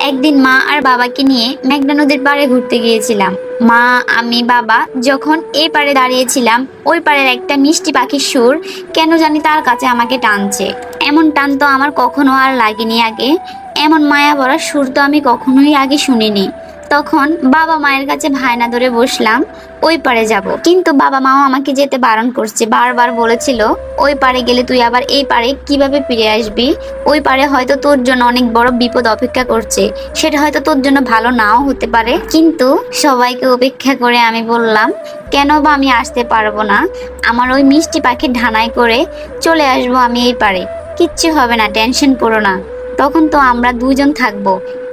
একদিন মা আর বাবাকে নিয়ে মেঘনা নদীর পাড়ে ঘুরতে গিয়েছিলাম। মা, আমি, বাবা যখন এই পাড়ে দাঁড়িয়েছিলাম, ওই পাড়ের একটা মিষ্টি পাখির সুর কেন জানি তার কাছে আমাকে টানছে। এমন টান তো আমার কখনো আর লাগেনি আগে। এমন মায়া ভরা সুর তো আমি কখনোই আগে শুনিনি। তখন বাবা মায়ের কাছে ভায়না ধরে বসলাম, ওই পারে যাব। কিন্তু বাবা মাও আমাকে যেতে বারণ করছে, বারবার বলেছিল, ওই পারে গেলে তুই আবার এই পারে কীভাবে ফিরে আসবি? ওই পারে হয়তো তোর জন্য অনেক বড় বিপদ অপেক্ষা করছে, সেটা হয়তো তোর জন্য ভালো নাও হতে পারে। কিন্তু সবাইকে উপেক্ষা করে আমি বললাম, কেন বা আমি আসতে পারব না? আমার ওই মিষ্টি পাখির ঢানায় করে চলে আসব আমি এই পারে। কিচ্ছু হবে না, টেনশন করো না। তখন তো আমরা দুজন থাকব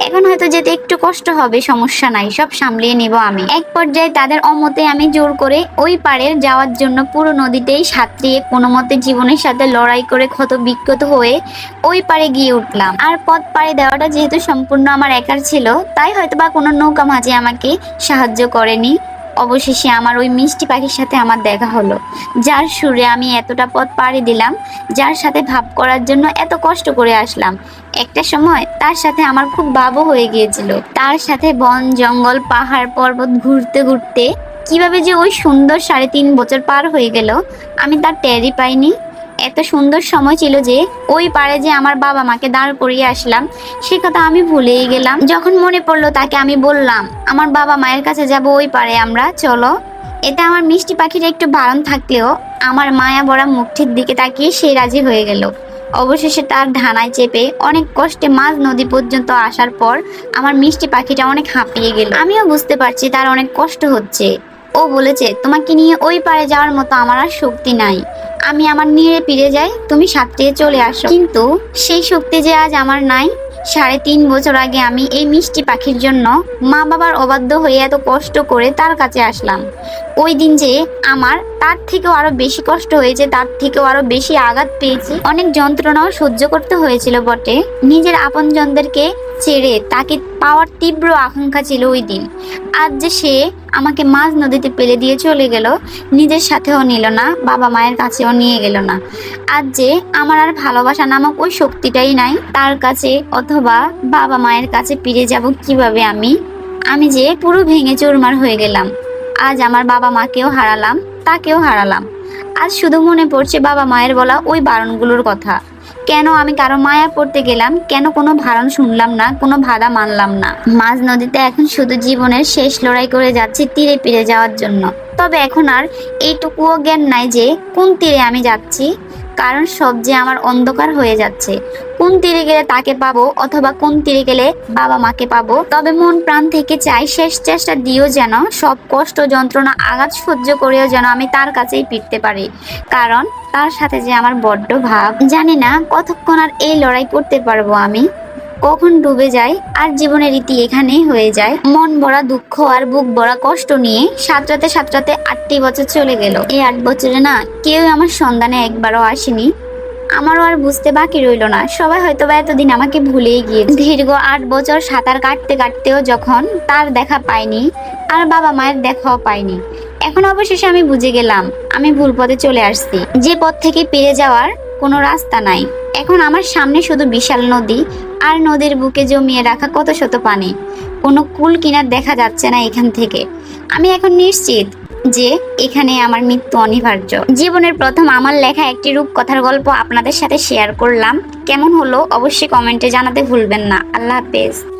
এখন হয়তো যেতে একটু কষ্ট হবে, সমস্যা নাই, সব সামলিয়ে নিব আমি। এক পর্যায়ে তাদের অমতে আমি জোর করে ওই পারের যাওয়ার জন্য পুরো নদীতেই সাঁতরিয়ে কোনো মতে জীবনের সাথে লড়াই করে ক্ষত বিক্ষত হয়ে ওই পারে গিয়ে উঠলাম। আর পথ পারে দেওয়াটা যেহেতু সম্পূর্ণ আমার একার ছিল, তাই হয়তো বা কোনো নৌকা মাঝে আমাকে সাহায্য করেনি। অবশেষে আমার ওই মিষ্টি পাখির সাথে আমার দেখা হলো। যার সুরে আমি এতটা পথ পাড়ি দিলাম, যার সাথে ভাব করার জন্য এত কষ্ট করে আসলাম। একটা সময় তার সাথে আমার খুব ভাবও হয়ে গিয়েছিল। তার সাথে বন, জঙ্গল, পাহাড়, পর্বত ঘুরতে ঘুরতে কীভাবে যে ওই সুন্দর সাড়ে তিন বছর পার হয়ে গেল, আমি তার টেরই পাইনি। এত সুন্দর সময় ছিল যে ওই পারে যে আমার বাবা মাকে দাঁড় করিয়ে আসলাম, সে কথা আমি ভুলেই গেলাম। যখন মনে পড়ল তাকে আমি বললাম, আমার বাবা মায়ের কাছে যাব ওই পারে আমরা, চলো। এতে আমার মিষ্টি পাখিটা একটু বারণ থাকলেও আমার মায়া বড়া মুখটির দিকে তাকিয়ে সে রাজি হয়ে গেল। অবশেষে তার ঢানায় চেপে অনেক কষ্টে মাঝ নদী পর্যন্ত আসার পর আমার মিষ্টি পাখিটা অনেক হাঁপিয়ে গেল। আমিও বুঝতে পারছি তার অনেক কষ্ট হচ্ছে। ও বলেছে, তোমাকে নিয়ে ওই পারে যাওয়ার মতো আমার আর শক্তি নাই। আমি আমার নিয়ে ফিরে যাই, তুমি সাঁতরিয়ে চলে আসো। কিন্তু সেই শক্তি যে আজ আমার নাই, সাড়ে তিন বছর আগে আমি এই মিষ্টি পাখির জন্য মা বাবার অবাধ্য হয়ে এত কষ্ট করে তার কাছে আসলাম। ওই দিন যে আমার, তার থেকেও আরও বেশি কষ্ট হয়েছে, তার থেকেও আরও বেশি আঘাত পেয়েছি। অনেক যন্ত্রণাও সহ্য করতে হয়েছিল বটে। নিজের আপনজনদেরকে ছেড়ে তাকে পাওয়ার তীব্র আকাঙ্ক্ষা ছিল ওই দিন। আজ যে সে আমাকে মাঝ নদীতে পেলে দিয়ে চলে গেল, নিজের সাথেও নিল না, বাবা মায়ের কাছেও নিয়ে গেল না। আজ যে আমার আর ভালোবাসা নামক ওই শক্তিটাই নাই, তার কাছে অথবা বাবা মায়ের কাছে ফিরে যাব কীভাবে আমি? আমি যে পুরো ভেঙে চুরমার হয়ে গেলাম। আজ আমার বাবা মাকেও হারালাম, তাকেও হারালাম। আজ শুধু মনে পড়ছে বাবা মায়ের বলা ওই বারণগুলোর কথা। কেন আমি কারও মায়া পড়তে গেলাম, কেন কোনো ভারণ শুনলাম না, কোনো ভাড়া মানলাম না। মাঝ নদীতে এখন শুধু জীবনের শেষ লড়াই করে যাচ্ছি তীরে ফিরে যাওয়ার জন্য। তবে এখন আর এইটুকুও জ্ঞান নাই যে কোন তীরে আমি যাচ্ছি। কারণ সব যে আমার অন্ধকার হয়ে যাচ্ছে। কোন তীরে গেলে তাকে পাবো অথবা কোন তীরে গেলে বাবা মাকে পাবো? তবে মন প্রাণ থেকে চাই, শেষ চেষ্টা দিও যেন, সব কষ্ট, যন্ত্রণা, আঘাত সহ্য করেও যেন আমি তার কাছেই ফিরতে পারি। কারণ তার সাথে যে আমার বড্ড ভাব। জানি না কতক্ষণ আর এই লড়াই করতে পারব আমি। কখন ডুবে যায় আর জীবনের রীতি এখানেই হয়ে যায়। মন ভরা দুঃখ আর বুক ভরা কষ্ট নিয়ে সাতরাতে সাতরাতে আটটি বছর চলে গেল। এই আট বছরে না কেউ আমার সন্ধানে একবারও আসেনি। আমারও আর বুঝতে বাকি রইল না। সবাই হয়তো বা এতদিন আমাকে ভুলেই গিয়ে দীর্ঘ আট বছর সাঁতার কাটতে কাটতেও যখন তার দেখা পাইনি আর বাবা মায়ের দেখাও পাইনি। এখন অবশেষে আমি বুঝে গেলাম, আমি ভুল পথে চলে আসছি। যে পথ থেকে পেরে যাওয়ার কোনো রাস্তা নাই। এখন আমার সামনে শুধু বিশাল নদী, আর নদীর বুকে জমিয়ে রাখা কত শত পানি। কোনো কুল কিনার দেখা যাচ্ছে না এখান থেকে। আমি এখন নিশ্চিত যে এখানে আমার মৃত্যু অনিবার্য। জীবনের প্রথম আমার লেখা একটি রূপকথার গল্প আপনাদের সাথে শেয়ার করলাম। কেমন হলো অবশ্যই কমেন্টে জানাতে ভুলবেন না। আল্লাহ হাফেজ।